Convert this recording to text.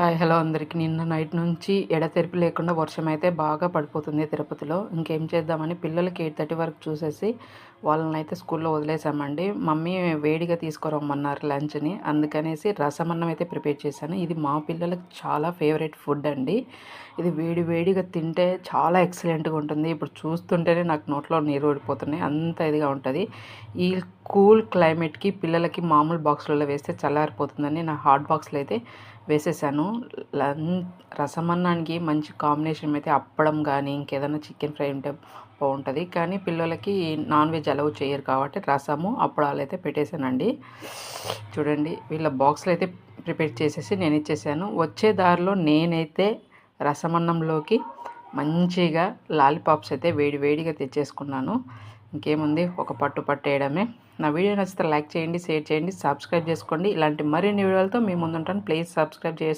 Hi hello అందరికీ. నిన్న night నుంచి ఎడతెరిపి లేకుండా వర్షం అయితే బాగా పడిపోతుంది తిరుపతిలో. ఇంకేం చేద్దామని పిల్లలకి ఎయిట్ థర్టీ వరకు చూసేసి వాళ్ళని అయితే స్కూల్లో వదిలేసామండి. మమ్మీ వేడిగా తీసుకురమ్మన్నారు లంచ్ని. అందుకనేసి రసమన్నం అయితే ప్రిపేర్ చేశాను. ఇది మా పిల్లలకి చాలా ఫేవరెట్ ఫుడ్ అండి. ఇది వేడి వేడిగా తింటే చాలా ఎక్సలెంట్గా ఉంటుంది. ఇప్పుడు చూస్తుంటేనే నాకు నోట్లో నీరు ఓడిపోతున్నాయి అంత ఇదిగా ఉంటుంది. ఈ కూల్ క్లైమేట్కి పిల్లలకి మామూలు బాక్స్లలో వేస్తే చల్లారిపోతుందని నా హాట్ బాక్స్లో అయితే వేసేసాను. లన్ రసమన్నానికి మంచి కాంబినేషన్ అయితే అప్పడం కానీ ఇంకేదైనా చికెన్ ఫ్రై ఉంటే బాగుంటుంది కానీ పిల్లలకి నాన్ వెజ్ అలౌ చేయరు కాబట్టి రసము అప్పడాలు అయితే పెట్టేశానండి. చూడండి వీళ్ళ బాక్స్లో అయితే ప్రిపేర్ చేసేసి నేను ఇచ్చేసాను. వచ్చే దారిలో నేనైతే రసమన్నంలోకి మంచిగా లాలీపాప్స్ అయితే వేడి వేడిగా తెచ్చేసుకున్నాను. ఇంకేముంది? ఒక పట్టు పట్టేయడమే. నా వీడియో నచ్చితే లైక్ చేయండి షేర్ చేయండి సబ్స్క్రైబ్ చేసుకోండి. ఇలాంటి మరిన్ని వీడియోలతో మీ ముందుంటాను. ప్లీజ్ సబ్స్క్రైబ్ చేసుకోండి.